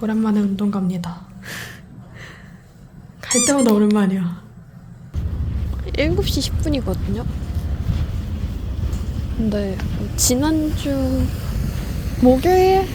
오랜만에 운동 갑니다. 갈 때마다 오랜만이야. 7시 10분이거든요. 근데 지난주 목요일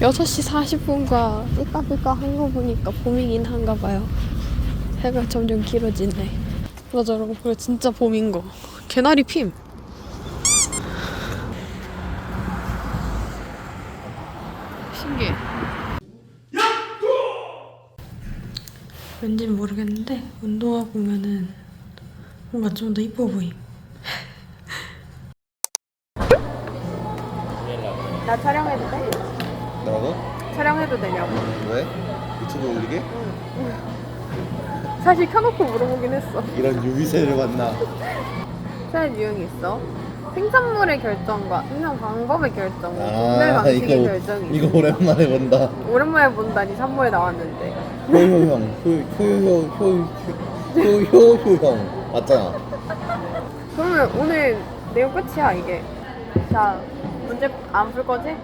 6시 40분과 삐까삐까 한 거 보니까 봄이긴 한가 봐요. 해가 점점 길어지네. 맞아, 여러분. 그래, 진짜 봄인 거. 개나리 핌. 신기해. 왠지 모르겠는데 운동하고 오면은 뭔가 좀 더 이뻐 보임. 나 촬영해도 돼? 뭐라고? 촬영해도 되냐고. 왜? 유튜브 올리게? 사실 켜놓고 물어보긴 했어. 이런 유비세를 만나 촬영 유형이 있어. 생산물의 결정과 생산 방법의 결정과 아, 분별 방식의 이거- 결정이 이거 있어. 오랜만에 본다 오랜만에 본다니 3부에 나왔는데. 효효형 효효효효 효효효형 맞잖아 그러면 오늘 내용 끝이야 이게. 자 문제 안 풀 거지?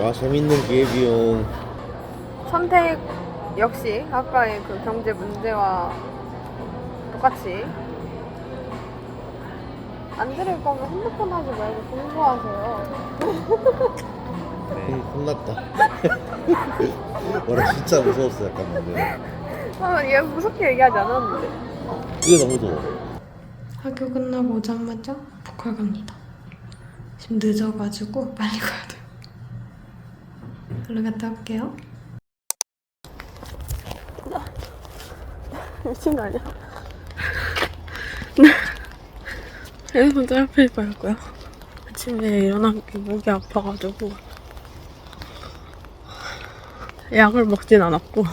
와 재밌는 기획이용 선택 역시 아까의 그 경제 문제와 똑같이 안 들을 거면 핸드폰 하지 말고 공부하세요. 혼, 혼났다 와나 진짜 무서웠어 약간 방금 아, 얘 무섭게 얘기하지 않았는데. 그게 너무 좋아 학교 끝나고 오자마자 보컬 갑니다. 지금 늦어가지고 빨리 가야 돼요. 얼른 갔다 올게요. 미친 거 아니야? 핸드폰 짧을 거고요. 아침에 일어난 게 목이 아파가지고 약을 먹진 않았고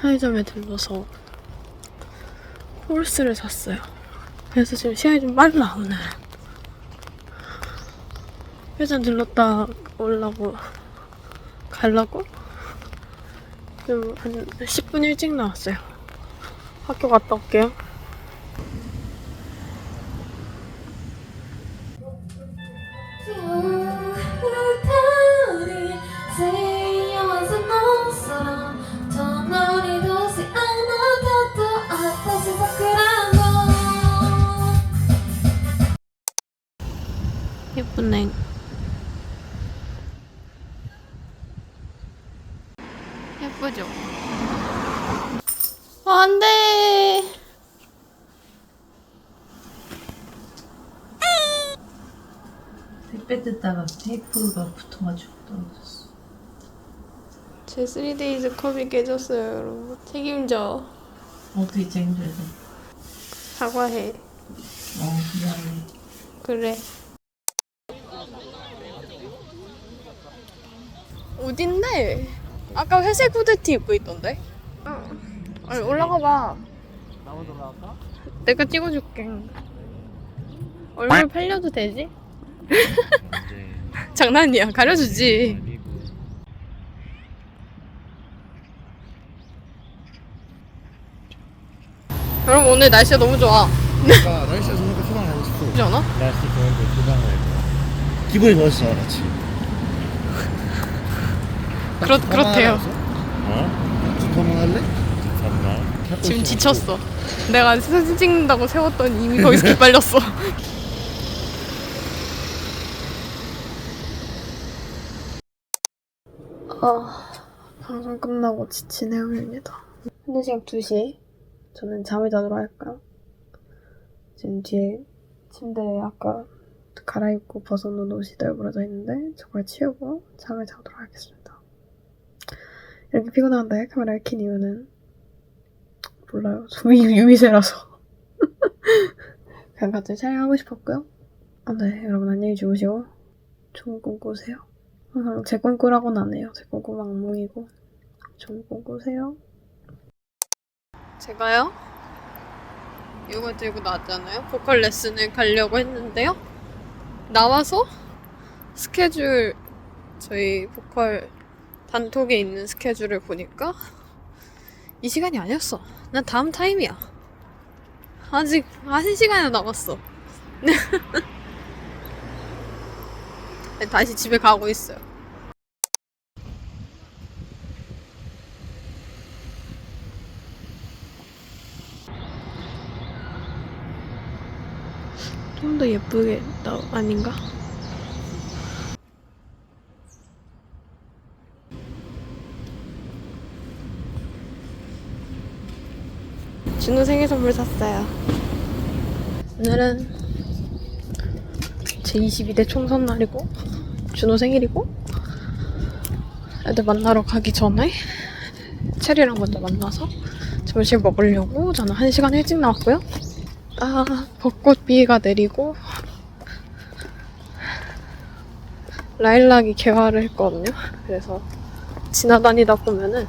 편의점에 들러서 홀스를 샀어요. 그래서 지금 시간이 좀 빨라 오늘. 회전 들렀다 오려고 가려고 좀 한 10분 일찍 나왔어요. 학교 갔다 올게요. 안 돼! 택배 뜯다가 테이프가 붙어가지고 떨어졌어. 제 3days 컵이 깨졌어요, 여러분. 책임져. 어떻게 책임져야 돼? 사과해. 어, 미안해. 그래. 어딘데? 아까 회색 후드티 입고 있던데? 어. 아니, 올라가 봐. 나머지 올라갈까? 내가 찍어줄게. 얼굴 팔려도 되지? 장난이야. 가려주지. 여러분 오늘 날씨가 너무 좋아. 아 날씨가 좋으니까 휴방 가고 싶어 그렇지 않아? 날씨 좋은데 휴방 갈 거야 기분이 좋았어 같이 그렇, 그렇대요. 어? 두통은 할래? 지금 지쳤어. 내가 사진 찍는다고 세웠더니 이미 거기서 기빨렸어. 아, 방송 끝나고 지친 해영입니다. 현재 시각 2시. 저는 잠을 자도록 할까요? 지금 뒤에 침대에 아까 갈아입고 벗어놓은 옷이 널브러져 있는데 저걸 치우고 잠을 자도록 하겠습니다. 이렇게 피곤한데 카메라를 킨 이유는 몰라요. 유미세라서. 그냥 같이 촬영하고 싶었고요. 아, 네, 여러분 안녕히 주무시고 좋은 꿈 꾸세요. 항상 제 꿈꾸라고는 안 해요. 제 꿈꾸면 악몽이고 좋은 꿈 꾸세요. 제가요? 이거 들고 나왔잖아요. 보컬 레슨을 가려고 했는데요. 나와서 스케줄 저희 보컬 단톡에 있는 스케줄을 보니까 이 시간이 아니었어. 난 다음 타임이야. 아직 한 시간이나 남았어. 다시 집에 가고 있어요. 좀 더 예쁘게 나 아닌가? 준호 생일 선물 샀어요. 오늘은 제 22대 총선 날이고 준호 생일이고 애들 만나러 가기 전에 체리랑 먼저 만나서 점심 먹으려고 저는 한 시간 일찍 나왔고요. 아 벚꽃 비가 내리고 라일락이 개화를 했거든요. 그래서 지나다니다 보면은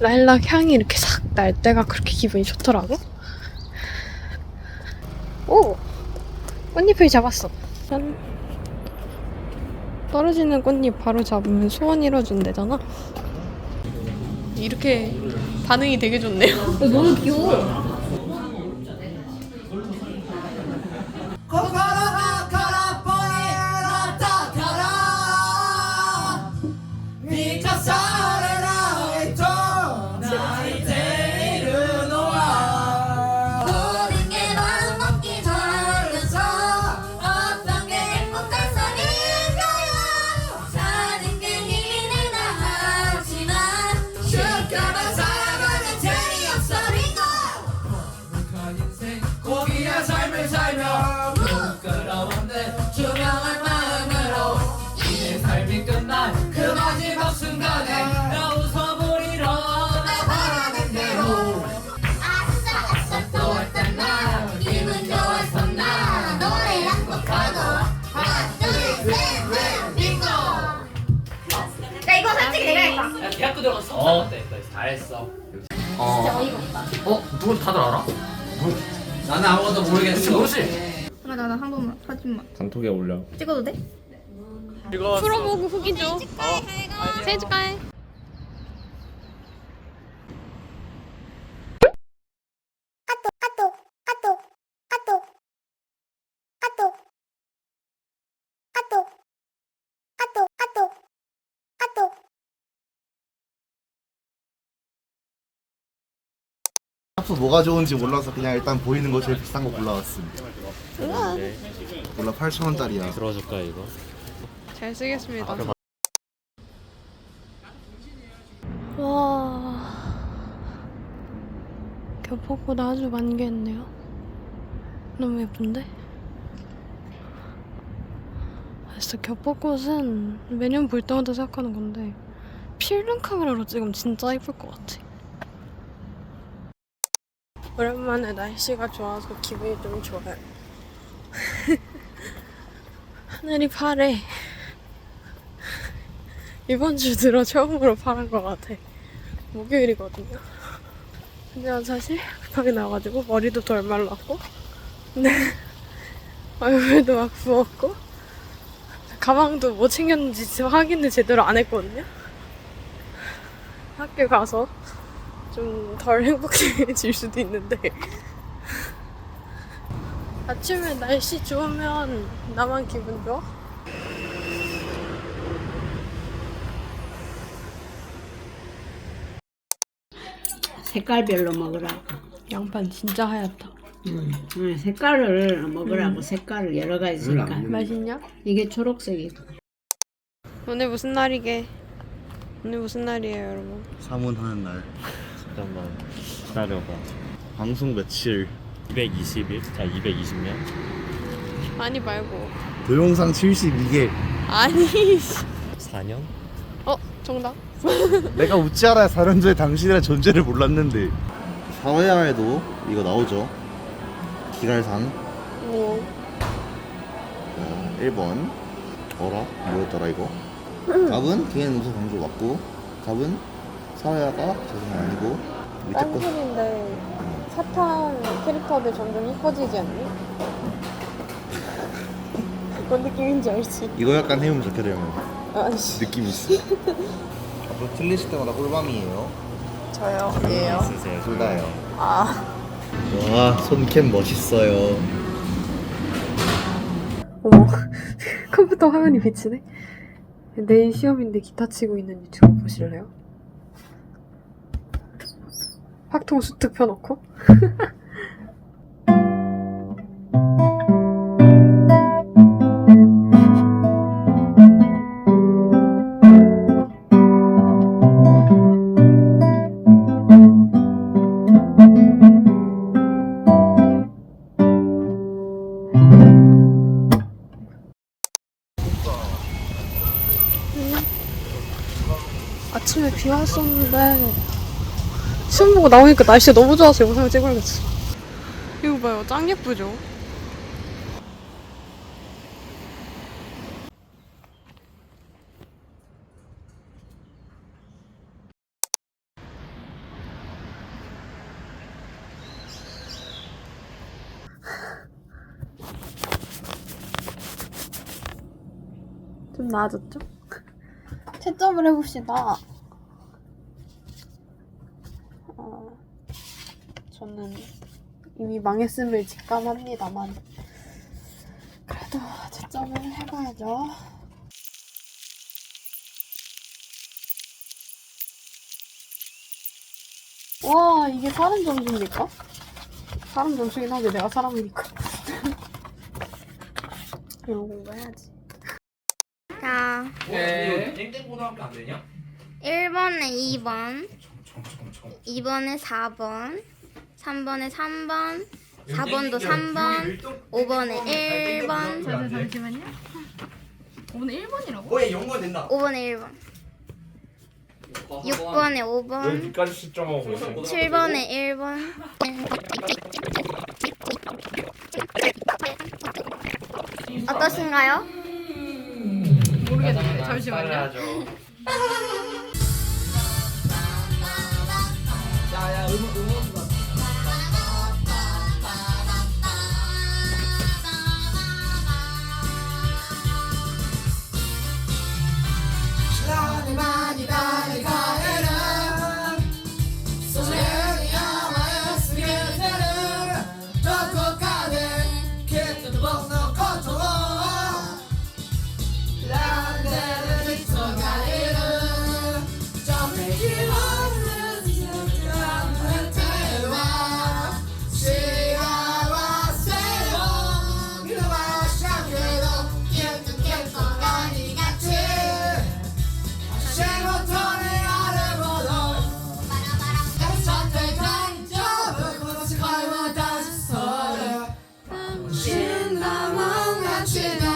라일락 향이 이렇게 싹날 때가 그렇게 기분이 좋더라고. 오! 꽃잎을 잡았어. 짠. 떨어지는 꽃잎 바로 잡으면 소원 이뤄준대잖아. 이렇게 반응이 되게 좋네요. 너무 귀여워. 했다 야 대학교 들어가서 어 어때? 잘했어 어. 진짜 어이가 없다 어? 누군 다들 알아? 나는 아무것도 모르겠어 모르지? 나나 한 번만 사진만 단톡에 올려. 찍어도 돼? 풀어보고 후기 줘. 생일 축하해. 합수 뭐가 좋은지 몰라서 그냥 일단 보이는 거 제일 비싼 거 골라왔습니다. 몰라 8천 원짜리야. 들어줄까 이거? 잘 쓰겠습니다. 와. 교포꽃 아주 만개했네요. 너무 예쁜데? 아, 진짜 교포꽃은 매년 볼 때마다 생각하는 건데 필름 카메라로 찍으면 진짜 예쁠 것 같아. 오랜만에 날씨가 좋아서 기분이 좀 좋아요. 하늘이 파래. 이번 주 들어 처음으로 파란 것 같아. 목요일이거든요. 근데 난 사실 급하게 나와가지고 머리도 덜 말랐고, 근데 얼굴도 막 부었고, 가방도 뭐 챙겼는지 확인을 제대로 안 했거든요. 학교 가서 좀 덜 행복해질 수도 있는데. 아침에 날씨 좋으면 나만 기분 좋아? 색깔별로 먹으라고. 양반 진짜 하얗다. 응. 응, 색깔을 먹으라고. 색깔을 여러 가지 색깔. 맛있냐? 이게 초록색이고. 오늘 무슨 날이게? 오늘 무슨 날이에요, 여러분? 사문하는 날. 잠깐만 기다려봐 방송 며칠. 220일? 아 220년? 아니 말고. 도용상 72개. 아니. 4년? 어, 정답. 내가 웃지 않아야 4년 전에 당신이란 존재를 몰랐는데. 사회화에도 이거 나오죠. 기갈상. 오. 자, 1번. 어라? 뭐였더라 이거? 답은 기회는 우수 강조 맞고 답은 사회화가 저건 아니고 밑에 거 딴소리인데 사탕 캐릭터들 점점 이뻐지지 않니? 뭔 느낌인지 알지? 이거 약간 해보면 좋겠다 형 아니, 느낌 있어 앞으로 틀리실 때마다 꿀밤이에요 저요. 예요. 쓰세요 둘 다요 아. 와 손캠 멋있어요 어머. 컴퓨터 화면이 비치네. 내일 시험인데 기타 치고 있는 유튜브 보실래요? 확통수 특 펴놓고. 아침에 비 왔었는데 시험 보고 나오니까 날씨가 너무 좋아서 영상을 찍어야겠어. 이거 봐요. 짱 예쁘죠? 좀 나아졌죠? 채점을 해봅시다. 저는 이미 망했음을 직감합니다만 그래도 채점을 해봐야죠. 와 이게 사람 점수입니까? 사람 점수긴 하지 내가 사람이니까 이런 공부 해야지 자, 네. 땡땡고등학교 안 되냐? 1번에 2번, 2번에 4번, 3번에 3번, 4번도 3번, 5번에 1번, 잠시만요. 오늘 1번이라고? 왜 연관 된다. 5번에 1번, 6번에 5번, 여기까지 시점하고 있어. 7번에 1번. 어떠신가요? 모르겠는데 잠시만요. 야야 음악 음 악 여기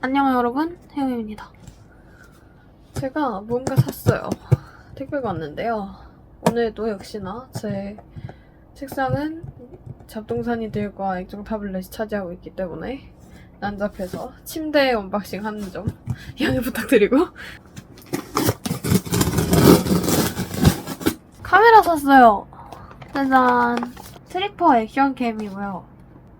안녕 여러분. 혜영입니다. 제가 뭔가 샀어요. 택배가 왔는데요. 오늘도 역시나 제 책상은 잡동사니들과 액정 타블렛이 차지하고 있기 때문에 난잡해서 침대 언박싱 하는 점 양해 부탁드리고. 카메라 샀어요. 짜잔. 트리퍼 액션캠이고요.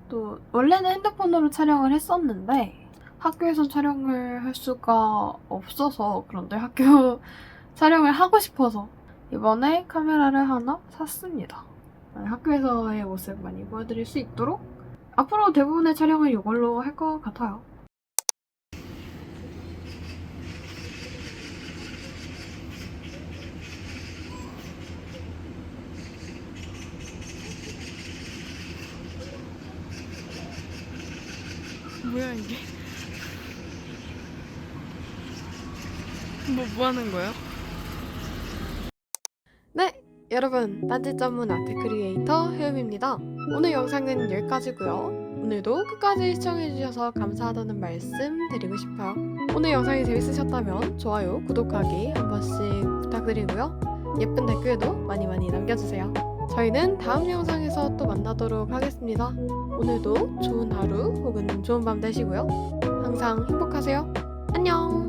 또 원래는 핸드폰으로 촬영을 했었는데 학교에서 촬영을 할 수가 없어서 그런데 학교 촬영을 하고 싶어서 이번에 카메라를 하나 샀습니다. 학교에서의 모습 많이 보여드릴 수 있도록 앞으로 대부분의 촬영은 이걸로 할 것 같아요. 뭐야 이게? 뭐, 뭐 하는 거야? 네, 여러분. 딴짓 전문 아트 크리에이터 혜음입니다. 오늘 영상은 여기까지고요. 오늘도 끝까지 시청해주셔서 감사하다는 말씀 드리고 싶어요. 오늘 영상이 재밌으셨다면 좋아요, 구독하기 한 번씩 부탁드리고요. 예쁜 댓글도 많이 많이 남겨주세요. 저희는 다음 영상에서 또 만나도록 하겠습니다. 오늘도 좋은 하루 혹은 좋은 밤 되시고요. 항상 행복하세요. 안녕!